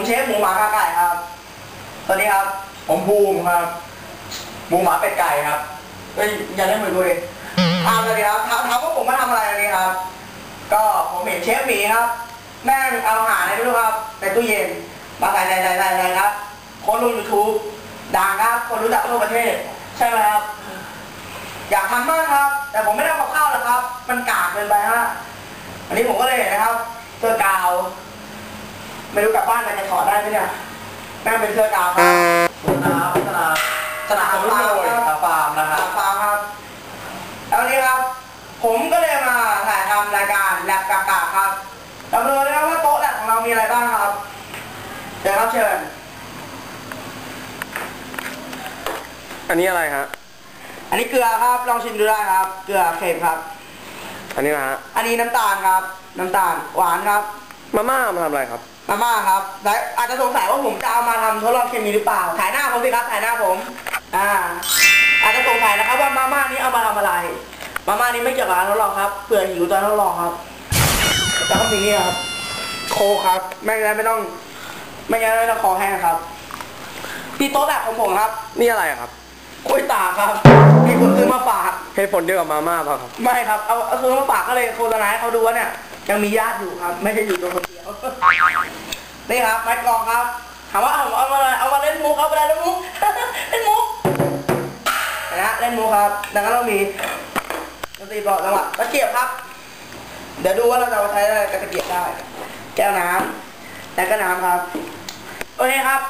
ผมเชฟหมูหมากาไก่ครับสวัสดีครับ ผมภูมิครับ หมูหมาเป็ดไก่ครับเฮ้ยอย่าเล่นมือกูดิอ่าสวัสดีครับถามถามว่าผมมาทำอะไรวันนี้ครับ ก็ผมเห็นเชฟหมีครับ แม่งเอาอาหารอะไรไม่รู้ครับในตู้เย็น มาใส่ใส่ใส่ใส่ใส่ครับโคนลงยูทูบดังครับ คนรู้จักทั่วประเทศ ใช่ไหมครับ อยากทำมากครับ แต่ผมไม่ได้เอากับข้าวหรอกครับ มันกากเกินไปฮะ อันนี้ผมก็เลยเห็นนะครับเสื้อกาว ไม่รู้กลับบ้านมันจะถอดได้ไหมเนี่ยแม่งเป็นเสื้อกาวครับสนามสนามสนามรุ่นโรยตาฟาร์มนะคครัรับบฟังครับแล้ววันนี้ครับ ผมก็เลยมาถ่ายทำรายการแลบกากาครับเราดูนะครับว่าโต๊ะแลบของเรามีอะไรบ้างครับเชิญครับเชิญ อันนี้อะไรฮะ อันนี้เกลือครับ ลองชิมดูได้ครับ เกลือเค็มครับ อันนี้นะฮะ อันนี้น้ำตาลครับ น้ำตาลหวานครับ มาม่ามาทำอะไรครับ มาม่าครับและอาจจะสงสัยว่าผมจะเอามาทำทดลองเคมีหรือเปล่า ถ่ายหน้าผมสิครับ ถ่ายหน้าผม อ่า อาจจะสงสัยนะครับว่ามาม่านี้เอามาทำอะไร มาม่านี้ไม่เกี่ยวกับการทดลองครับเผื่อหิวตอนทดลองครับแล้วก็มีนี่ครับ โคกครับ ไม่งั้นไม่ต้อง ไม่งั้นไม่ต้องคอแห้งครับ พี่โต๊ะแบบของผมครับ นี่อะไรครับกล้วยตากครับมีคนซื้อมาฝากเหตุผลเดียวกับมาม่าเปล่ะครับ ไม่ครับเอาเอาซื้อมาฝากก็เลยโฆษณาให้เขาดูว่าเนี่ย ยังมีญาติอยู่ครับ ไม่ใช่อยู่ตัวคนเดียว นี่ครับไม้กลองครับถามว่าเอาเอามาเอามาเล่นมุกเอาไปเล่นมุกเล่นมุกนะฮะเล่นมุกครับดังนั้นเรามีดนตรีบอกจังหวะตะเกียบครับ เดี๋ยวดูว่าเราจะมาใช้อะไรกับตะเกียบได้ แก้วน้ำแล้วก็น้ำครับโอเคครับ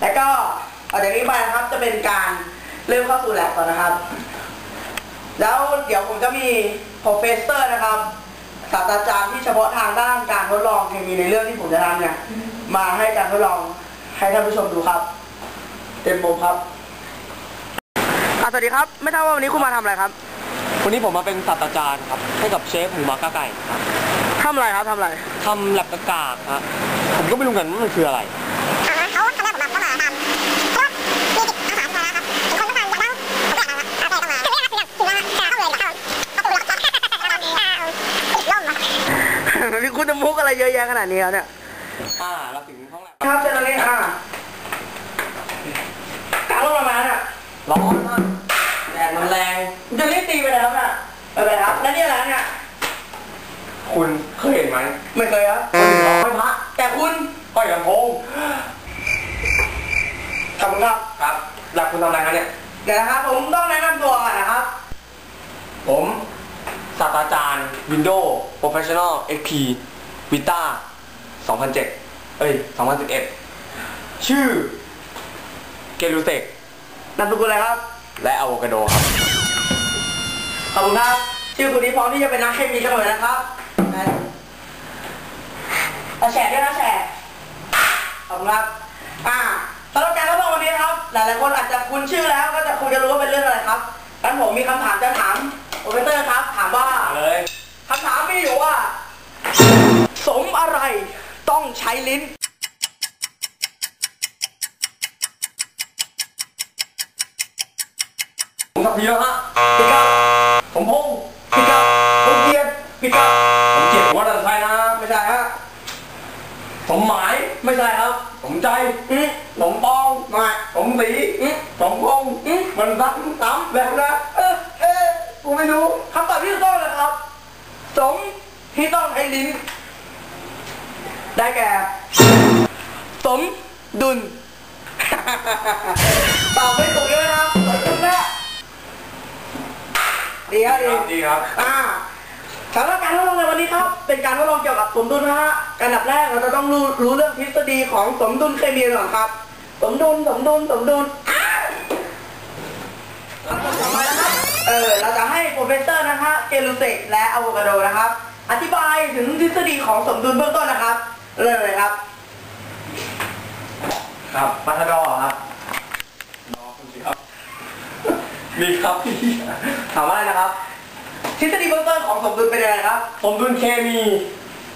แล้วก็ต่อจากนี้ไปนะครับจะเป็นการเริ่มเข้าสู่แลบก่อนนะครับ แล้วเดี๋ยวผมจะมีโปรเฟสเซอร์นะครับ ศาสตราจารย์ที่เฉพาะทางด้านการทดลองเคมีในเรื่องที่ผมจะทำเนี่ย มาให้การทดลองให้ท่านผู้ชมดูครับ เต็มโมงครับอะสวัสดีครับ ไม่ทราบว่าวันนี้คุณมาทำอะไรครับวันนี้ผมมาเป็นศาสตราจารย์ครับ ให้กับเชฟหมูหมากาไก่ครับทำอะไรครับทำอะไร ทำแลบกากาครับผมก็ไม่รู้กันว่ามันคืออะไร อะมีคุณจะมุกอะไรเยอะแยะขนาดนี้ครับเนี่ย อ่าเราถึงห้องแลบครับเชิญตรงนี้อะกลางร่มประมาณน่ะร้อนมากแดดมันแรงคุณจะรีบตีไปเลยครับน่ะไปเลยครับ แล้วนี่อะไรเนี่ยคุณเคยเห็นไหมไม่เคยครับคนหนึ่งร้อยพระแต่คุณก้อยลำโพงขอบคุณครับครับแลบคุณทำอะไรครับเนี่ยเดี๋ยวนะครับ ผมต้องแนะนำตัวก่อนนะครับ ผม ศาสตราจารย์ Windows Professional XP Vita 2007 เอ้ย 2011 ชื่อเกลูเตกนามสกุลอะไรครับ และอะโวคาโดครับ ขอบคุณครับ ชื่อคุณนี้พร้อมที่จะเป็นนักเคมีเสมอนะครับนะเอาแฉด้วยนะแฉขอบคุณครับ อ่าสำหรับการทดลองวันนี้นะครับ หลายๆคนอาจจะคุ้นชื่อแล้ว ก็จะคงจะรู้ว่าเป็นเรื่องอะไรครับงั้นผมมีคำถามจะถามโอเปอเรเตอร์ครับ ลิ้น ผมกับพีแล้วฮะผิดครับผมพงษ์ผิดครับผมเกียรติผิดครับผมเกียรติวัฒนชัยนะไม่ใช่ฮะผมหมายไม่ใช่ครับ ผมใจอืมผมปองไม่ผมสีอืมผมพงษ์อืมมันซ้ำซ้ำแบบนะเออเออกูไม่รู้คำตอบที่ถูกต้องนะครับสมที่ต้องใช้ลิ้นได้แก่ส มดุลตอบไม่ถูกเลยนะครับขอบคุณนะดีครับดีดีครับอ่าสำหรับการทดลองในวันนี้ครับ เป็นการทดลองเกี่ยวกับสมดุลนะฮะการดับแรกเราจะต้องรู้รู้เรื่องทฤษฎีของสมดุลเคมีก่อนครับ สมดุลสมดุลสมดุลอ้าวเออเราจะให้โปรเฟสเซอร์นะคะเกลูเซกและอะโวคาโดนะครับ อธิบายถึงทฤษฎีของสมดุลเบื้องต้นนะครับ เริ่มเลยครับ ครับมาทดอครับรอคุณสิครับ มีครับพี่ถามว่าอะไรนะครับ ทฤษฎีเบื้องต้นของสมดุลเป็นยังไงครับ สมดุลเคมี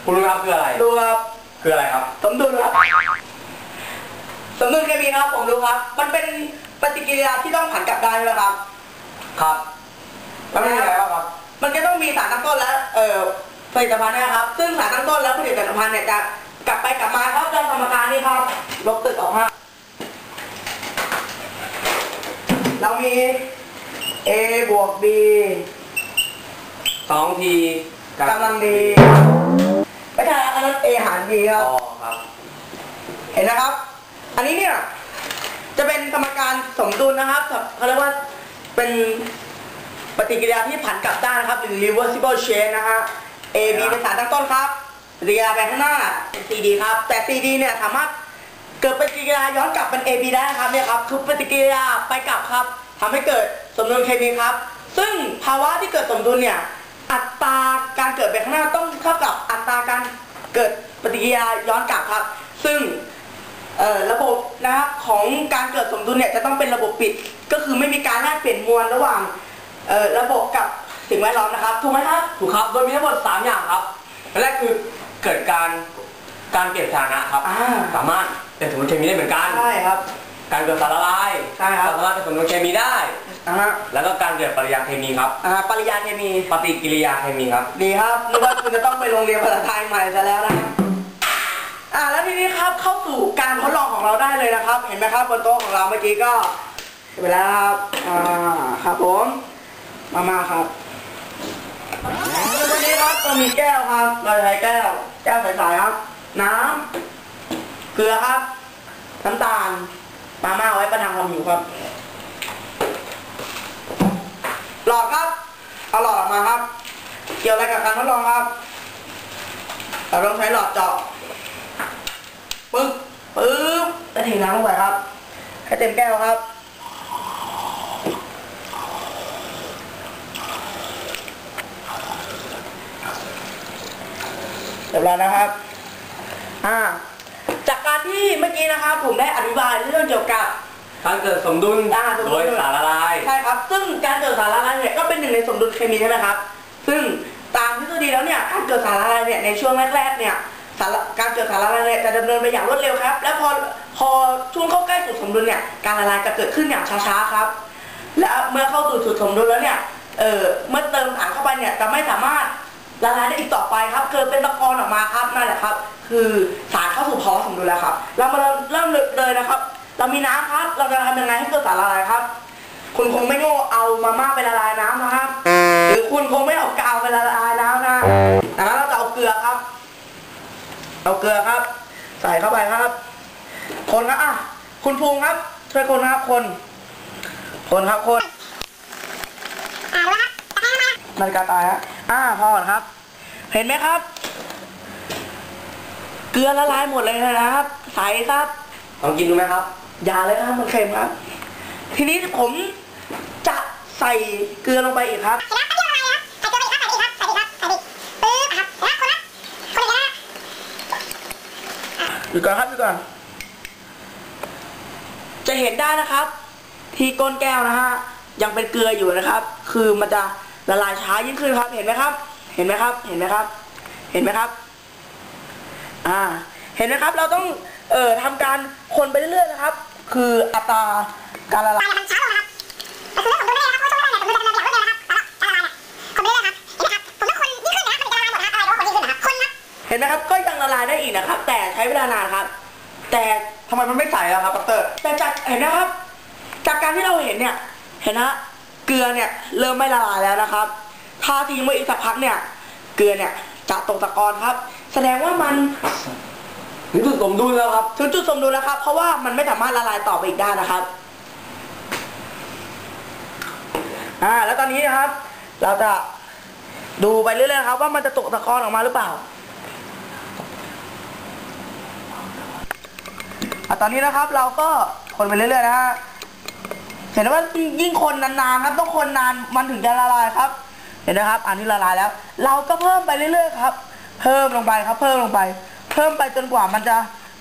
คุณรู้ไหมครับคืออะไร ดูครับคืออะไรครับ สมดุลครับ สมดุลเคมีครับผมรู้ครับ มันเป็นปฏิกิริยาที่ต้องผันกลับได้ใช่ไหมครับ ครับแล้วไม่มีอะไรบ้างครับ มันก็ต้องมีสารตั้งต้นและเอ่อผลิตภัณฑ์นะครับ ซึ่งสารตั้งต้นและผลิตภัณฑ์เนี่ยจะ กลับไปกลับมาครับเรื่องสมการนี่ครับ ลบตึกออกฮะเรามี a บวก b สองทีกำลังดีไม่ใช่อันนั้น a หาร b คอ๋รัอบครับ เห็นนะครับ อันนี้เนี่ย จะเป็นสมการสมดุลนะครับเขาเรียกว่าเป็นปฏิกิริยาที่ผันกลับด้านนะครับหรือ reversible change นะฮะ A B เป็นสารตั้งต้นครับ ปฏิกิริยาไปข้างหน้าเป็น C D ครับ แต่ C D เนี่ยสามารถเกิดปฏิกิริยาย้อนกลับเป็น A B ได้นะครับเนี่ยครับคือปฏิกิริยาไปกลับครับทำให้เกิดสมดุลเคมีครับ ซึ่งภาวะที่เกิดสมดุลเนี่ยอัตราการเกิดไปข้างหน้าต้องเท่ากับอัตราการเกิดปฏิกิริยาย้อนกลับครับ ซึ่งระบบนะครับของการเกิดสมดุลเนี่ยจะต้องเป็นระบบปิด ก็คือไม่มีการแลกเปลี่ยนมวลระหว่างระบบกับสิ่งแวดล้อมนะครับถูกไหมครับถูกครับโดยมีทั้งหมด3อย่างครับแรกคือ เกิดการการเปลี่ยนสถานะครับ อ่า สามารถเป็นสมมติเคมีได้เหมือนกัน ใช่ครับ การเกิดสารละลายใช่ครับ สามารถเป็นสมมติเคมีได้นะฮะแล้วก็การเกิดปริยาเคมีครับ อ่าปริยาเคมี ปฏิกิริยาเคมีครับ ดีครับนึกว่าคุณจะต้องไปโรงเรียนภาษาไทยใหม่ซะแล้วนะครับอ่า แล้วทีนี้ครับเข้าสู่การทดลองของเราได้เลยนะครับ เห็นไหมครับบนโต๊ะของเราเมื่อกี้ก็เวลาครับอ่าครับผม มามาครับวันนี้ครับเรามีแก้วครับ เราใช้แก้ว แก้วใสๆครับ น้ำเกลือครับ น้ำตาลมาม่าไว้ประทังความหิวครับ หลอดครับ เอาหลอดออกมาครับ เกี่ยวอะไรกับการทดลองครับเราต้องใช้หลอดเจาะปึ๊บปึ๊บแล้วเทน้ำลงไปครับ ให้เต็มแก้วครับ รียบร้อยนะครับ อ่า จากการที่เมื่อกี้นะครับผมได้อธิบายเรื่องเกี่ยวกับการเกิดสมดุลอ่าสมดุลโดยสารละลาย ใช่ครับ ซึ่งการเกิดสารละลายเนี่ยก็เป็นหนึ่งในสมดุลเคมีใช่ไหมครับ ซึ่งตามทฤษฎีแล้วเนี่ยการเกิดสารละลายเนี่ยในช่วงแรกๆเนี่ยสารการเกิดสารละลายเนี่ยจะดำเนินไปอย่างรวดเร็วครับ และพอพอช่วงเข้าใกล้จุดสมดุลเนี่ยการละลายจะเกิดขึ้นอย่างช้าๆครับ และเมื่อเข้าสู่จุดสมดุลแล้วเนี่ยเออเมื่อเติมสารเข้าไปเนี่ยจะไม่สามารถ ละลายได้อีกต่อไปครับ เกิดเป็นตะกอนออกมาครับนั่นแหละครับ คือสารเข้าสู่ภาวะสมดุลแล้วครับ เรามาเริ่มเริ่มเลยนะครับ เรามีน้ำครับ เราจะทำยังไงให้เกิดสารละลายครับ คุณคงไม่โง่เอามาม่าไปละลายน้ำนะครับ หรือคุณคงไม่เอากาวไปละลายน้ำนะดังนั้นเราจะเอาเกลือครับ เอาเกลือครับ ใส่เข้าไปครับ คนครับอะคุณภูมิครับ ช่วยคนครับคน คนครับคนอ่ารู้แล้วครับตะแคงมานาฬิกาตายฮะอ่าพอก่อนครับ เห็นไหมครับ เกลือละลายหมดเลยนะครับ ใส่ครับลองกินดูไหมครับ อย่าเลยครับมันเค็มครับ ทีนี้ผมจะใส่เกลือลงไปอีกครับเสร็จแล้วก็เกี่ยวอะไรครับใส่ตัวไปอีกครับใส่อีกครับใส่อีกครับใส่อีกปึ๊บครับแล้วคนละคนอีกแล้วหยุดก่อนครับหยุดก่อน จะเห็นได้นะครับ ที่ก้นแก้วนะฮะยังเป็นเกลืออยู่นะครับ คือมันจะละลายช้ายิ่งขึ้นครับ เห็นไหมครับ เห็นไหมครับ เห็นไหมครับ เห็นไหมครับ อ่า เห็นไหมครับ เราต้องเอ่อทำการคนไปเรื่อยๆนะครับ คืออัตราการละลายไปมันช้าลงนะครับก็คือผมดูได้นะครับเพราะช่วงแรกเนี่ยผมดูจะดำเนินอย่างรวดเร็วนะครับแล้วละลายเนี่ยคนไปเรื่อยๆครับเห็นไหมครับผมต้องคนยิ่งขึ้นนะครับมันจะละลายหมดนะครับอะไรก็คนยิ่งขึ้นนะครับคนนะเห็นไหมครับ ก็ยังละลายได้อีกนะครับ แต่ใช้เวลานานครับ แต่ทำไมมันไม่ใสอะครับดรแต่จากเห็นนะครับ จากการที่เราเห็นเนี่ย เห็นนะ เกลือเนี่ยเริ่มไม่ละลายแล้วนะครับ ถ้าทิ้งไว้อีกสักพักเนี่ย เกลือเนี่ยจะตกตะกอนครับ แสดงว่ามันถึงจุดสมดุลแล้วครับถึงจุดสมดุลแล้วครับ เพราะว่ามันไม่สามารถละลายต่อไปอีกได้นะครับอ่าแล้วตอนนี้นะครับ เราจะดูไปเรื่อยๆนะครับ ว่ามันจะตกตะกอนออกมาหรือเปล่าอะตอนนี้นะครับเราก็คนไปเรื่อยๆนะฮะเห็นไหมว่ายิ่งคนนานๆครับต้องคนนานมันถึงจะละลายครับ เห็นนะครับ อันนี้ละลายแล้ว เราก็เพิ่มไปเรื่อยๆครับ เพิ่มลงไปครับ เพิ่มลงไป เพิ่มไปจนกว่ามันจะ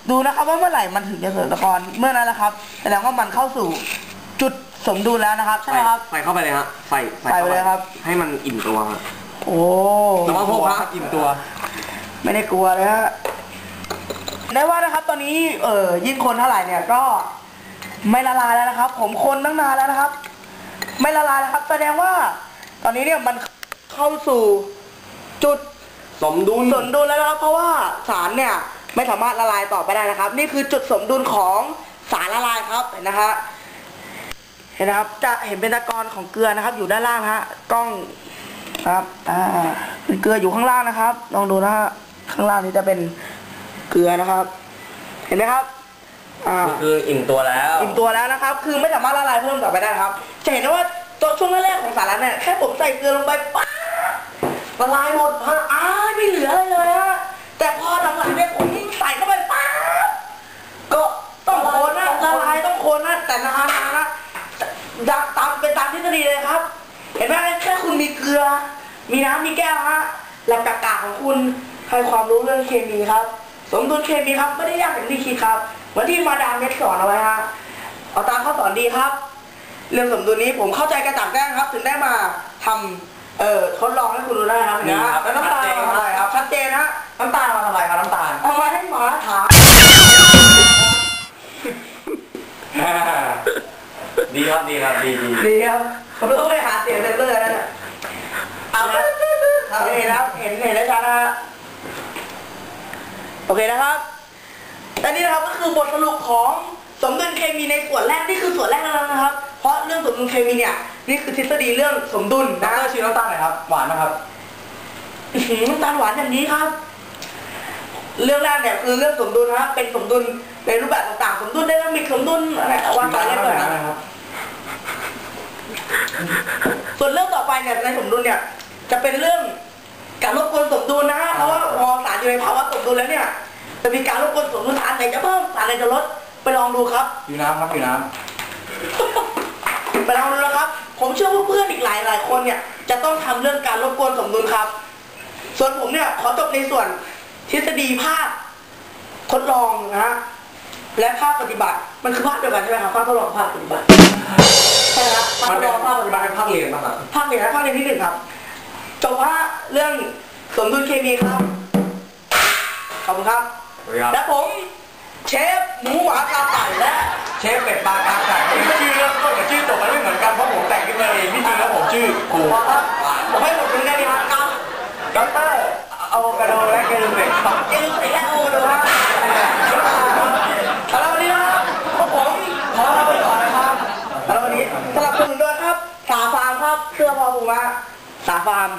ดูนะครับว่าเมื่อไหร่มันถึงจะเกิดตะกอนเมื่อนั้นแหละครับแสดงว่ามันเข้าสู่จุดสมดุลแล้วนะครับใช่ไหมครับ ใส่เข้าไปเลยฮะใส่ใส่ไปเลยครับ ให้มันอิ่มตัวฮะโอ้ระวังพวกพระอิ่มตัว ไม่ได้กลัวเลยฮะได้ว่านะครับ ตอนนี้เออยิ่งคนเท่าไหร่เนี่ยก็ไม่ละลายแล้วนะครับ ผมคนตั้งนานแล้วนะครับ ไม่ละลายแล้วครับ แสดงว่า ตอนนี้เนี่ยมันเข้าสู่จุดสมดุลสมดุลแล้วนะครับ เพราะว่าสารเนี่ยไม่สามารถละลายต่อไปได้นะครับ นี่คือจุดสมดุลของสารละลายครับเห็นนะฮะเห็นนะครับ จะเห็นเป็นตะกอนของเกลือนะครับ อยู่ด้านล่างนะฮะกล้องครับอ่าเป็นเกลืออยู่ข้างล่างนะครับลองดูนะฮะข้างล่างนี้จะเป็นเกลือนะครับ เห็นไหมครับอ่าคืออิ่มตัวแล้ว อิ่มตัวแล้วนะครับ คือไม่สามารถละลายเพิ่มต่อไปได้ครับ จะเห็นได้ว่า ตัวช่วงแรกๆของสาระเนี่ยแค่ผมใส่เกลือลงไปป๊าบละลายหมดฮะอ้ายไม่เหลืออะไรเลยฮะแต่พอหลังๆเนี่ยผมใส่เข้าไปป๊าบก็ต้องโคนนะละลายต้องโคนนะแต่นานๆนะดักตามเป็นตามทฤษฎีเลยครับ เห็นไหมแค่คุณมีเกลือ มีน้ำมีแก้วฮะหลักกากาของคุณให้ความรู้เรื่องเคมีครับ สมดุลเคมีครับไม่ได้ยากอย่างที่คิดครับเหมือนที่มาดามเม็ดสอนเอาไว้ฮะเอาตามข้อสอนดีครับ เรื่องสมดุลนี้ผมเข้าใจกระจ่างแจ้งครับ ถึงได้มาทำเอ่อทดลองให้คุณดูได้ครับนี่นะครับแล้วน้ำตาลมาทำอะไรครับชัดเจนฮะน้ำตาลมาทำอะไรครับน้ำตาลเอามาให้หมาถามดีครับดีครับดีดีดีครับผมต้องไปหาเสียงเซนเซอร์นั่นน่ะเอาละโอเคนะครับเห็นเห็นได้ชัดนะฮะโอเคนะครับและนี่นะครับก็คือบทสรุปของสมดุลเคมีในส่วนแรกนี่คือส่วนแรกแล้วนะครับ เพราะเรื่องสมดุลเคมีเนี่ยนี่คือทฤษฎีเรื่องสมดุลดนะรชิมน้ำตาลหน่อยครับ หวานนะครับอื้อหือน้ำตาลหวานอย่างนี้ครับ เรื่องแรกเนี่ยคือเรื่องสมดุลนะครับ เป็นสมดุลในรูปแบบต่างๆ สมดุลไดนามิกสมดุลอะไรวางสายเล่นด้วยนะนะครับส่วนเรื่องต่อไปเนี่ยในสมดุลเนี่ย จะเป็นเรื่องการรบกวนสมดุลนะฮะเพราะว่าพอสารอยู่ในภาวะสมดุลแล้วเนี่ยจะมีการรบกวนสมดุลสารไหนจะเพิ่มสารไหนจะลดไปลองดูครับ อยู่น้ำครับอยู่น้ไปลองดูนะครับ ผมเชื่อว่าเพื่อนอีกหลายหลายคนเนี่ย จะต้องทำเรื่องการรบกวนสมดุลครับ ส่วนผมเนี่ยขอจบในส่วนทฤษฎีภาคทดลองนะฮะและภาคปฏิบัติ มันคือภาคเดียวกันใช่ไหมครับภาคทดลองกับภาคปฏิบัติใช่ครับำภาคมันทดเป็ลนองภาคปฏิบัติมันเป็นภาคเรียนป่ะครับภาคเรียนนะภาคเรียนที่หนึ่งครับจบว่าเรื่องสมดุลเคมีครับขอบคุณครับสวัสดีครับและผม เชฟหมูหวากาไก่และ เชฟเป็ดปลากาไก่ชื่อเริ่ม ต้นกับชื่อจบมันไม่เหมือนกันเพราะผมแต่งขึ้นมาเองที่จริงแล้วผมชื่อครูผมให้ผมเป็นได้ดีครับด็อกเตอร์เอากระโดดและเกลือเด็กครับเกลือใส่แล้วโอ้ดูฮะแล้ววันนี้นะครับพวกผมขอลาไปก่อนนะครับสำหรับวันนี้สำหรับคุณโดยครับสาฟาร์มครับเสื้อพอผูมาสาฟาร์ม